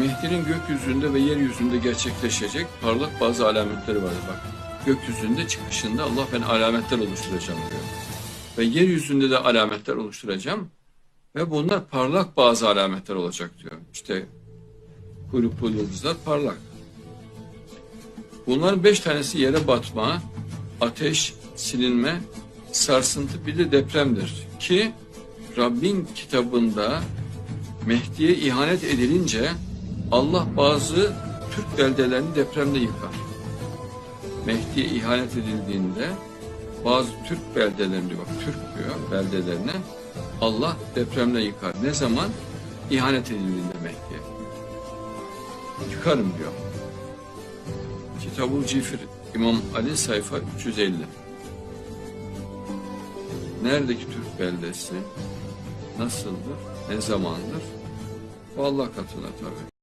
Mehdi'nin gökyüzünde ve yeryüzünde gerçekleşecek parlak bazı alametleri var. Bak gökyüzünde çıkışında Allah ben alametler oluşturacağım diyor. Ve yeryüzünde de alametler oluşturacağım. Ve bunlar parlak bazı alametler olacak diyor. İşte kuyruklu yıldızlar parlak. Bunların beş tanesi yere batma, ateş, silinme, sarsıntı bir de depremdir. Ki Rabbin kitabında Mehdi'ye ihanet edilince Allah bazı Türk beldelerini depremde yıkar. Mehdi'ye ihanet edildiğinde bazı Türk beldelerini bak Türk diyor beldelerine Allah depremle yıkar. Ne zaman? İhanet edildiğinde Mehdi'ye. Yıkarım diyor. Kitabul Cifir İmam Ali sayfa 350. Neredeki Türk beldesi? Nasıldır? Ne zamandır? Bu Allah katına tabii.